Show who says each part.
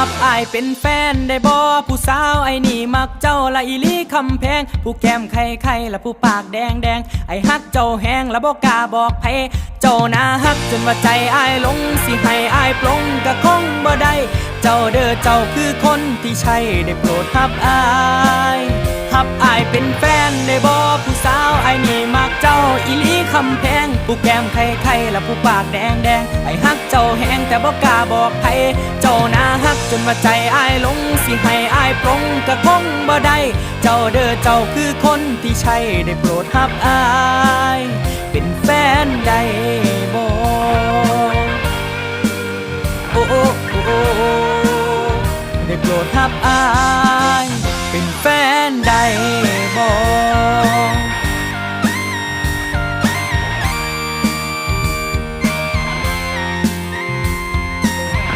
Speaker 1: หับอายเป็นแฟนได้บ่ผู้สาวไอ้นี่มักเจ้าละอีลีคำแพง ผู้แก้มไข่ไข่ละผู้ปากแดงแดงไอ้ฮักเจ้าแหงละบ่กล้าบอกไผเจ้านาฮักจนว่าใจอายลงสิให้อายปลงก็คงบ่ได้ เจ้าเด้อเจ้าคือคนที่ใช่ได้โปรดหับอายหับอายเป็นแฟนได้บ่ผู้สาวไอ้นี่มักเจ้าอีลีคำแพง ผู้แก้มไข่ไข่ละผู้ปากแดงแดงไอ้ฮักเจ้าแหงแต่บ่กล้าบอกไผเจ้านาฮักจนว่าใจอายลงสิให้อายปรงกะคงบ่ได้เจ้าเด้อเจ้าคือคนที่ใช่ได้โปรดฮับอาย เป็นแฟนได้บ่โอ้โอ้โอ้โอ้ได้โปรดหับอาย